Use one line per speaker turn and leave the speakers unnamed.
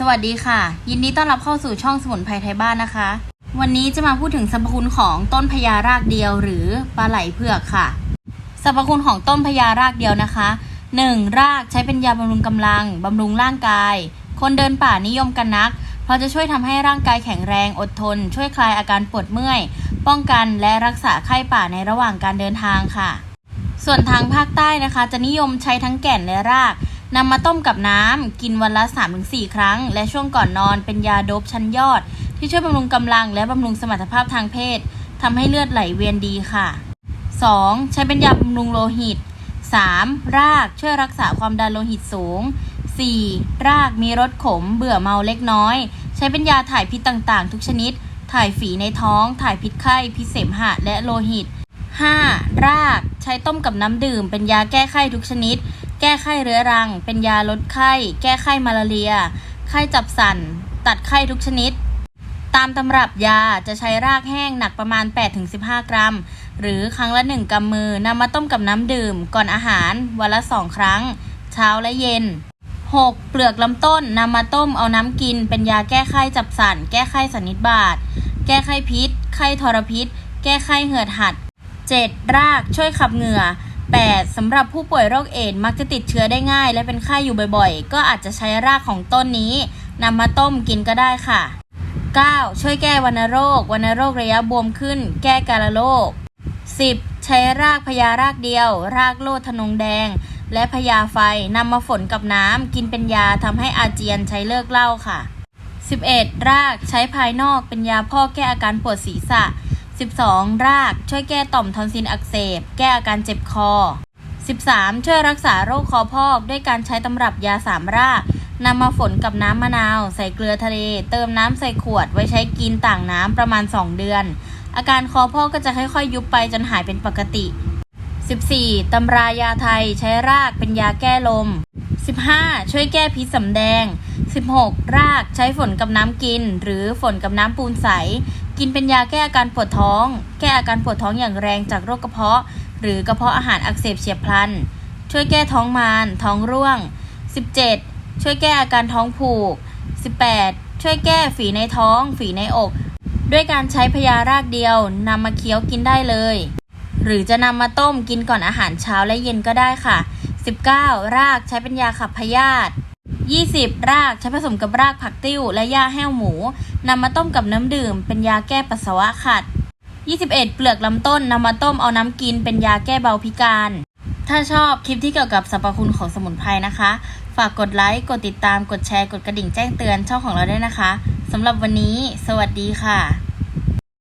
สวัสดีค่ะ ยินดีต้อนรับเข้าสู่ช่องสมุนไพรไทยบ้านนะคะ วันนี้จะมาพูดถึงสรรพคุณของต้นพญารากเดียว หรือปลาไหลเผือกค่ะสรรพคุณของต้นพญารากเดียวนะคะ 1. รากใช้เป็นยาบำรุงกำลังบำรุงร่างกาย คนเดินป่านิยมกันนัก เพราะจะช่วยทำให้ร่างกายแข็งแรงอดทน ช่วยคลายอาการปวดเมื่อย ป้องกันและรักษาไข้ป่าในระหว่างการเดินทางค่ะ ส่วนทางภาคใต้นะคะ จะนิยมใช้ทั้งแก่นและราก นำมาต้มกับน้ำกินวันละ 3-4 ครั้ง และช่วงก่อนนอนเป็นยาโดบชั้นยอด ที่ช่วยบำรุงกำลังและบำรุงสมรรถภาพทางเพศทำให้เลือดไหลเวียนดีค่ะ 2. ใช้เป็นยาบำรุงโลหิต 3. รากช่วยรักษาความดันโลหิตสูง 4. รากมีรสขมเบื่อเมาเล็กน้อย ใช้เป็นยาถ่ายพิษต่างๆ ทุกชนิด ถ่ายฝีในท้อง ถ่ายพิษไข้ พิษเสมหะ และโลหิต 5. รากใช้ต้มกับน้ำดื่ม เป็นยาแก้ไข้ทุกชนิด แก้ไข้เรื้อรัง เป็นยาลดไข้ แก้ไข้มาลาเรีย ไข้จับสัน ตัดไข้ทุกชนิด ตามตำรับยาจะใช้รากแห้งหนักประมาณ 8-15 กรัม หรือครั้งละ 1กำมือนำมาต้มกับน้ำดื่ม ก่อนอาหารวันละ2ครั้ง เช้าและเย็น 6. เปลือกลำต้นนำมาต้มเอาน้ำกิน เป็นยาแก้ไข้จับสัน แก้ไข้สันนิบาต แก้ไข้พิษ ไข้ทรพิษ แก้ไข้เหือดหัด 7. รากช่วยขับเหงื่อ 8. สำหรับผู้ป่วยโรคเอดส์มักจะติดเชื้อได้ง่าย และเป็นไข้อยู่บ่อยๆ ก็อาจจะใช้รากของต้นนี้นำมาต้มกินก็ได้ค่ะ 9. ช่วยแก้วัณโรควัณโรคระยะบวมขึ้น แก้การะโรค 10. ใช้รากพญารากเดียว รากโลดทนงแดง และพญาไฟนำมาฝนกับน้ำกินเป็นยาทำให้อาเจียนใช้เลิกเหล้าค่ะ 11. รากใช้ภายนอกเป็นยาพ่อแก้อาการปวดศีรษะ 12. รากช่วยแก้ต่อมทอนซิลอักเสบ แก้อาการเจ็บคอ 13. ช่วยรักษาโรคคอพอก ด้วยการใช้ตำรับยาสามรากนำมาฝนกับน้ำมะนาว ใส่เกลือทะเล เติมน้ำใส่ขวด ไว้ใช้กินต่างน้ำประมาณ 2 เดือน อาการคอพอกก็จะค่อยๆ ยุบไปจนหายเป็นปกติ 14. ตำรายาไทยใช้รากเป็นยาแก้ลม 15. ช่วยแก้พิษสำแดง 16. รากใช้ฝนกับน้ำกิน หรือฝนกับน้ำปูนใส กินเป็นยาแก้อาการปวดท้อง แก้อาการปวดท้องอย่างแรงจากโรคกระเพาะ หรือกระเพาะอาหารอักเสบเฉียบพลัน ช่วยแก้ท้องมาร ท้องร่วง 17. ช่วยแก้อาการท้องผูก 18. ช่วยแก้ฝีในท้อง ฝีในอก ด้วยการใช้พยารากเดียวนำมาเคี้ยวกินได้เลย หรือจะนำมาต้มกินก่อนอาหารเช้าและเย็นก็ได้ค่ะ 19. รากใช้เป็นยาขับพยาธิ 20. รากใช้ผสมกับรากผักติ้ว และหญ้าแห้วหมูนำมาต้มกับน้ำดื่ม เป็นยาแก้ปัสสาวะขัด 21. เปลือกลำต้นนำมาต้มเอาน้ำกินเป็นยาแก้เบาพิการ ถ้าชอบคลิปที่เกี่ยวกับสรรพคุณของสมุนไพรนะคะ ฝากกดไลค์ กดติดตาม กดแชร์ กดกระดิ่งแจ้งเตือนช่องของเราด้วยนะคะสำหรับวันนี้ สวัสดีค่ะ